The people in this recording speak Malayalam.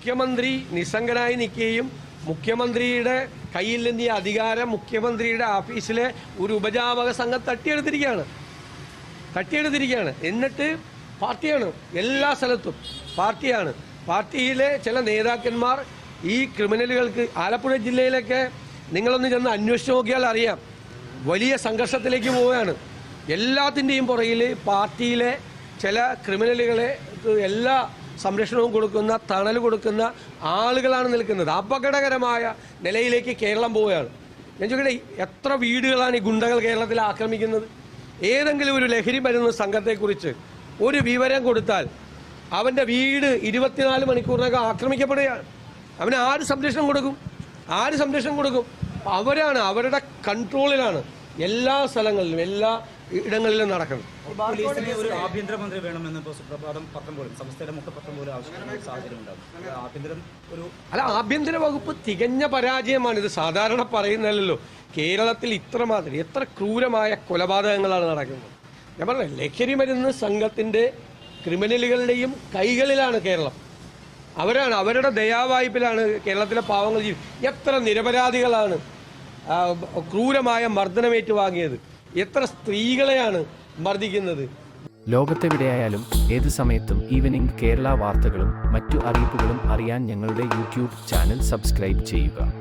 മുഖ്യമന്ത്രി നിസ്സംഗനായി നിൽക്കുകയും മുഖ്യമന്ത്രിയുടെ കയ്യിൽ നിന്ന് ഈ അധികാരം മുഖ്യമന്ത്രിയുടെ ഓഫീസിലെ ഒരു ഉപജാപക സംഘം തട്ടിയെടുത്തിരിക്കുകയാണ്. തട്ടിയെടുത്തിരിക്കുകയാണ്. എന്നിട്ട് പാർട്ടിയാണ് എല്ലാ സ്ഥലത്തും പാർട്ടിയാണ്. പാർട്ടിയിലെ ചില നേതാക്കന്മാർ ഈ ക്രിമിനലുകൾക്ക് ആലപ്പുഴ ജില്ലയിലൊക്കെ നിങ്ങളൊന്ന് ചെന്ന് അന്വേഷിച്ച് നോക്കിയാൽ അറിയാം. വലിയ സംഘർഷത്തിലേക്ക് പോവുകയാണ്. എല്ലാത്തിന്റെയും പുറകിൽ പാർട്ടിയിലെ ചില ക്രിമിനലുകളെ എല്ലാ സംരക്ഷണവും കൊടുക്കുന്ന തണൽ കൊടുക്കുന്ന ആളുകളാണ് നിൽക്കുന്നത്. അപകടകരമായ നിലയിലേക്ക് കേരളം പോവുകയാണ്. ഞാൻ ചോദിക്കട്ടെ എത്ര വീടുകളാണ് ഈ ഗുണ്ടകൾ കേരളത്തിൽ ആക്രമിക്കുന്നത്? ഏതെങ്കിലും ഒരു ലഹരി മരുന്ന് സംഘത്തെക്കുറിച്ച് ഒരു വിവരം കൊടുത്താൽ അവന്റെ വീട് ഇരുപത്തിനാല് മണിക്കൂറിനകം ആക്രമിക്കപ്പെടുകയാണ്. അവന് ആര് സംരക്ഷണം കൊടുക്കും? ആര് സംരക്ഷണം കൊടുക്കും? അവരാണ് അവരുടെ കൺട്രോളിലാണ് എല്ലാ സ്ഥലങ്ങളിലും എല്ലാ ഇടങ്ങളിലും നടക്കുന്നത് ഒരു ആഭ്യന്തരമന്ത്രി വേണമെന്ന് ഇപ്പോൾ സുപ്രഭാതം പത്രം പോലും സംസ്ഥയുടെ മുഖപത്രം പോലും ആവശ്യമായ സാഹചര്യം ആഭ്യന്തരം ഒരു അല്ല ആഭ്യന്തര വകുപ്പ് തികഞ്ഞ പരാജയമാണ്. ഇത് സാധാരണ പറയുന്നതല്ലോ കേരളത്തിൽ ഇത്രമാത്രം എത്ര ക്രൂരമായ കൊലപാതകങ്ങളാണ് നടക്കുന്നത്. ഞാൻ പറഞ്ഞ ലഹരി മരുന്ന് സംഘത്തിന്റെ ക്രിമിനലുകളുടെയും കൈകളിലാണ് കേരളം. അവരാണ് അവരുടെ ദയാവായ്പിലാണ് കേരളത്തിലെ പാവങ്ങൾ ജീവിക്കുന്നത് എത്ര നിരപരാധികളാണ് ക്രൂരമായ മർദ്ദനമേറ്റ് വാങ്ങിയത്. എത്ര സ്ത്രീകളെയാണ് മർദ്ദിക്കുന്നത്? ലോകത്തെവിടെയായാലും ഏത് സമയത്തും ഈവനിംഗ് കേരള വാർത്തകളും മറ്റു അറിയിപ്പുകളും അറിയാൻ ഞങ്ങളുടെ യൂട്യൂബ് ചാനൽ സബ്സ്ക്രൈബ് ചെയ്യുക.